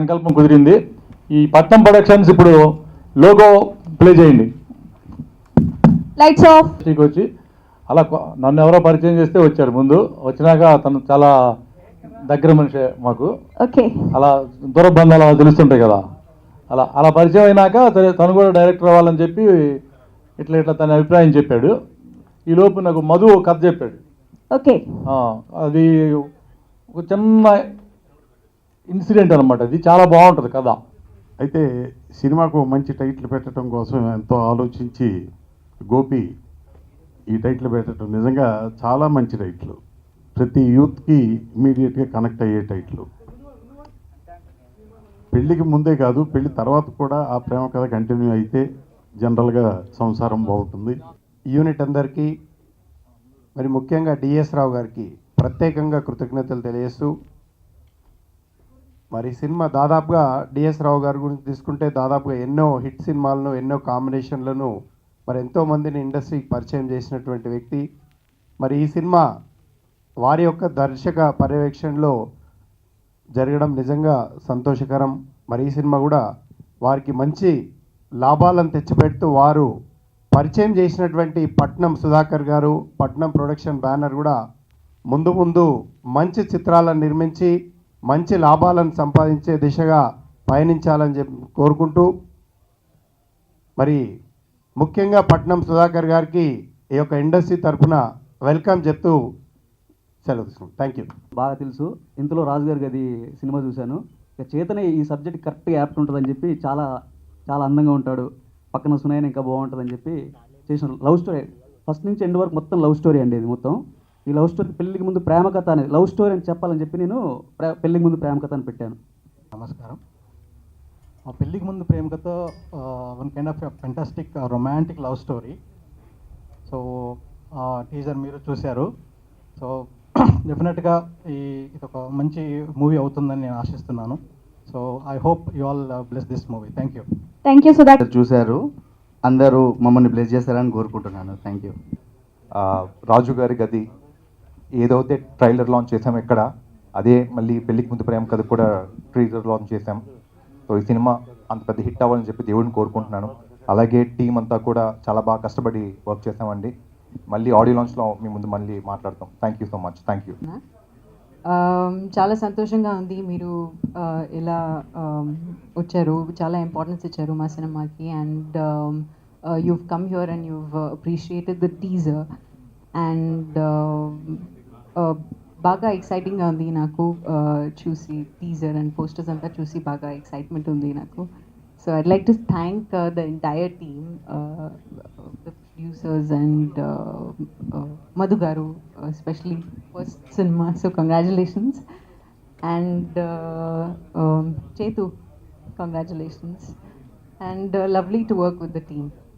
సంకల్పం కుదిరింది. ఈ పట్నం ప్రొడక్షన్స్ ఇప్పుడు లోగో ప్లే చేయండి. Lights off. వచ్చి అలా నన్ను ఎవరో పరిచయం చేస్తే వచ్చారు ముందు. వచ్చినాక తను చాలా దగ్గర మనిషి మాకు. ఓకే. అలా దూరబంధాలు అలా తెలుస్తుంటాయి కదా. అలా అలా పరిచయం అయినాక తను- కూడా డైరెక్టర్ అవ్వాలని చెప్పి ఇట్లా ఇట్లా తన అభిప్రాయం చెప్పాడు. ఈ లోపు నాకు మధు కథ చెప్పాడు. ఓకే. అది ఒక చిన్న ఇన్సిడెంట్ అనమాట అది చాలా బాగుంటుంది కథ. అయితే సినిమాకు మంచి టైటిల్ పెట్టడం కోసం ఎంతో ఆలోచించి గోపి ఈ టైటిల్ పెట్టడం నిజంగా చాలా మంచి టైటిల్. ప్రతి యూత్కి ఇమీడియట్గా కనెక్ట్ అయ్యే టైటిల్. పెళ్ళికి ముందే కాదు పెళ్ళి తర్వాత కూడా ఆ ప్రేమ కథ కంటిన్యూ అయితే జనరల్గా సంసారం బాగుంటుంది. యూనిట్ అందరికీ మరి ముఖ్యంగా డిఎస్ రావు గారికి ప్రత్యేకంగా కృతజ్ఞతలు తెలియజేస్తూ మరి సినిమా దాదాపుగా డిఎస్ రావు గారి గురించి తీసుకుంటే దాదాపుగా ఎన్నో హిట్ సినిమాలను ఎన్నో కాంబినేషన్లను మరి ఎంతో మందిని ఇండస్ట్రీకి పరిచయం చేసినటువంటి వ్యక్తి. మరి ఈ సినిమా వారి యొక్క దర్శక పర్యవేక్షణలో జరగడం నిజంగా సంతోషకరం. మరి ఈ సినిమా కూడా వారికి మంచి లాభాలను తెచ్చిపెడుతూ వారు పరిచయం చేసినటువంటి పట్నం సుధాకర్ గారు పట్నం ప్రొడక్షన్ బ్యానర్ కూడా ముందు ముందు మంచి చిత్రాలను నిర్మించి మంచి లాభాలను సంపాదించే దిశగా పయనించాలని చెప్పి కోరుకుంటూ మరి ముఖ్యంగా పట్నం సుధాకర్ గారికి ఈ యొక్క ఇండస్ట్రీ తరఫున వెల్కమ్ చెప్తూ సెలవు తీసుకుంటాం థ్యాంక్ యూ బాగా తెలుసు. ఇంతలో రాజు గారి గది సినిమా చూశాను. ఇక చేతనే ఈ సబ్జెక్ట్ కరెక్ట్గా యాప్ట్ ఉంటుందని చెప్పి చాలా చాలా అందంగా ఉంటాడు. పక్కన సునాయన ఇంకా బాగుంటుందని చెప్పి చేసిన లవ్ స్టోరీ. ఫస్ట్ నుంచి ఎండ్ వరకు మొత్తం లవ్ స్టోరీ అండి ఇది మొత్తం. ఈ లవ్ స్టోరీ పెళ్ళికి ముందు ప్రేమ కథ అనేది లవ్ స్టోరీ అని చెప్పాలని చెప్పి నేను ప్రే- పెళ్ళికి ముందు ప్రేమ కథ అని పెట్టాను. నమస్కారం. మా పెళ్ళికి ముందు ప్రేమకతో one kind of fantastic romantic love story so teaser మీరు చూశారు. సో డెఫినెట్గా ఈ ఇది ఒక మంచి మూవీ అవుతుందని నేను ఆశిస్తున్నాను. So I hope you all bless this movie thank you thank you Sudhakar చూశారు. అందరూ మమ్మల్ని బ్లెస్ చేస్తారని కోరుకుంటున్నాను. థ్యాంక్ యూ ఆ, రాజు గారి గది ఏదైతే ట్రైలర్ లాంచ్ చేసాం ఇక్కడ అదే మళ్ళీ పెళ్ళికి ముందు ప్రేమ కథ కూడా ట్రైలర్ లాంచ్ చేసాం సో ఈ సినిమా అంత పెద్ద హిట్ అవ్వాలని చెప్పి దేవుడిని కోరుకుంటున్నాను. అలాగే టీం అంతా కూడా చాలా బాగా కష్టపడి వర్క్ చేసామండి మళ్ళీ ఆడియో లాంచ్లో మీ ముందు మళ్ళీ మాట్లాడతాం. Thank you so much thank you చాలా సంతోషంగా ఉంది మీరు uh, ఇలా um, వచ్చారు. చాలా ఇంపార్టెన్స్ ఇచ్చారు మా సినిమాకి and um, uh, you've come here and you've uh, appreciated the teaser and uh, బాగా ఎక్సైటింగ్గా ఉంది నాకు చూసి టీజర్ అండ్ పోస్టర్స్ అంతా చూసి బాగా ఎక్సైట్మెంట్ ఉంది నాకు. So I'd like to thank the entire team the producers and Madhu garu especially first cinema so congratulations and చేతు congratulations and lovely to work with the team